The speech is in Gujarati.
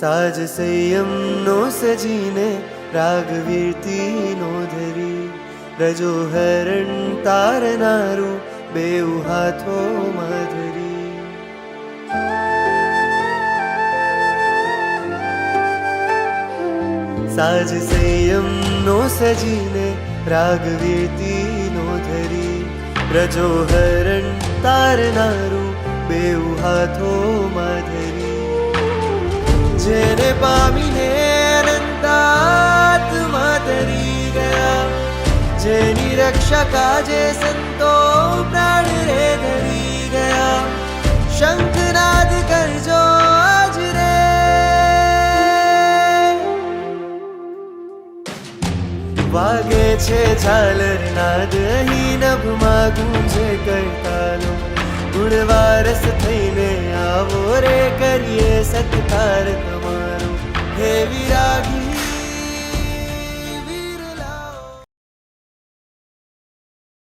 સાજ સંયમનો સજીને રાગવીરતીનો ધરી રજો હરણ તારનારું બેઉ હાથો ધરી સાજ સંયમનો સજીને રાગવીરતીનો ધરી રજો હરણ તારનારું બેઉ હાથો ધરી જેને પામીને અનંતાત્મા તરી ગયા. જેની રક્ષા કાજે સંતો પ્રાણ રે ધરી ગયા. શંખનાદ કરજો આજ રે. વાગે છે ઝાલર નાદ અહીં નભમાં ગુંજે કરતાલો. ગુણવારસ થઈને આવો રે કરીએ સત્કાર તમારો હે વિરાગી